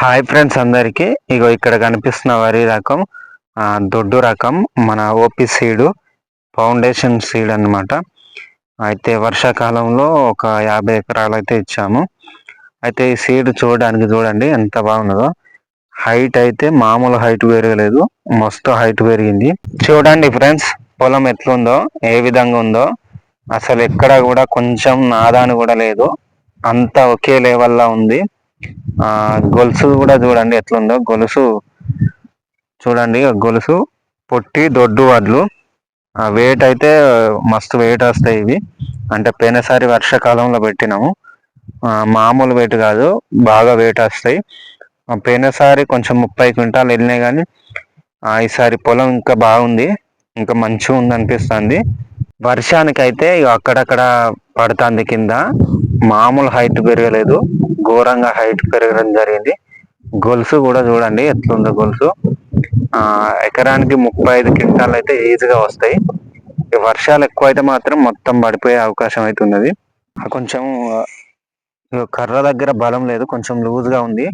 Hi friends అందరికీ. ఇగో ఇక్కడ కనిపిస్తున్న వరి రకం దొడ్డు రకం మన ఓపి సీడు ఫౌండేషన్ సీడ్ అన్నమాట. అయితే వర్షాకాలంలో ఒక యాభై ఎకరాలు అయితే ఇచ్చాము. అయితే ఈ సీడ్ చూడడానికి చూడండి ఎంత బాగున్నదో హైట్ అయితే మామూలు హైట్ పెరగలేదు మస్తు హైట్ పెరిగింది. చూడండి ఫ్రెండ్స్ పొలం ఎట్లుందో ఏ విధంగా ఉందో. అసలు ఎక్కడ కూడా కొంచెం నాదాని కూడా లేదు. అంత ఒకే లెవెల్లా ఉంది. ఆ గొలుసు కూడా చూడండి ఎట్లుందో. గొలుసు చూడండి గొలుసు పొట్టి దొడ్డు వడ్లు. ఆ వెయిట్ అయితే మస్తు వెయిట్ వస్తాయి ఇవి. అంటే పోయినసారి వర్షాకాలంలో పెట్టినాము. మామూలు వెయిట్ కాదు బాగా వెయిట్ వస్తాయి. పోయినసారి కొంచెం ముప్పై క్వింటాలు వెళ్ళినాయి కానీ ఆ, ఈసారి పొలం ఇంకా బాగుంది. ఇంకా మంచిగా ఉంది అనిపిస్తుంది వర్షానికి ఇక అక్కడక్కడ పడుతుంది కింద. మామూలు హైట్ పెరగలేదు. ఘోరంగా హైట్ పెరగడం జరిగింది. గొలుసు కూడా చూడండి ఎట్లుందో గొలుసు. ఆ ఎకరానికి ముప్పై ఐదు క్వింటాలు అయితే ఈజీగా వస్తాయి. వర్షాలు ఎక్కువ అయితే మాత్రం మొత్తం పడిపోయే అవకాశం అయితే ఉన్నది. కొంచెం కర్ర దగ్గర బలం లేదు కొంచెం లూజ్గా ఉంది.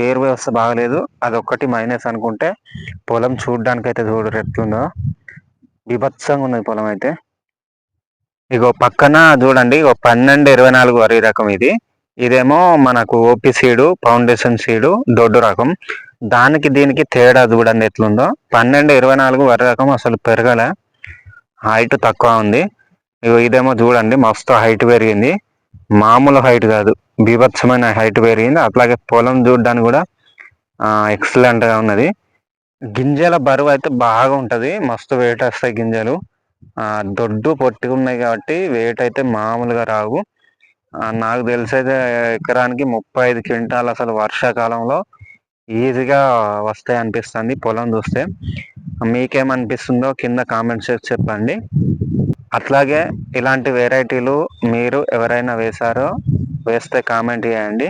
ఎయిర్ వ్యవస్థ బాగలేదు. అదొక్కటి మైనస్ అనుకుంటే పొలం చూడడానికి అయితే చూడరు ఎట్లుందో బీభత్సంగా ఉన్నది పొలం అయితే. ఇగో పక్కన చూడండి ఇగో పన్నెండు ఇరవై నాలుగు వరి రకం ఇది. ఇదేమో మనకు ఓపీ సీడు ఫౌండేషన్ సీడు దొడ్డు రకం. దానికి దీనికి తేడా చూడండి ఎట్లుందో. పన్నెండు ఇరవై నాలుగు వరి రకం అసలు పెరగలే. హైట్ తక్కువ ఉంది. ఇగో ఇదేమో చూడండి మస్తు హైట్ పెరిగింది. మామూలు హైట్ కాదు బీభత్సమైన హైట్ పెరిగింది. అట్లాగే పొలం చూడడానికి కూడా ఎక్సలెంట్గా ఉన్నది. గింజల బరువు అయితే బాగా ఉంటుంది. మస్తు వెయిట్ వస్తాయి గింజలు. దొడ్డు పొట్టుకున్నాయి ఉన్నాయి కాబట్టి వెయిట్ అయితే మామూలుగా రావు. నాకు తెలిసి అయితే ఎకరానికి ముప్పై ఐదు క్వింటాలు అసలు వర్షాకాలంలో ఈజీగా వస్తాయి అనిపిస్తుంది పొలం చూస్తే. మీకేమనిపిస్తుందో కింద కామెంట్స్ చెప్పండి. అట్లాగే ఇలాంటి వెరైటీలు మీరు ఎవరైనా వేశారో వేస్తే కామెంట్ చేయండి.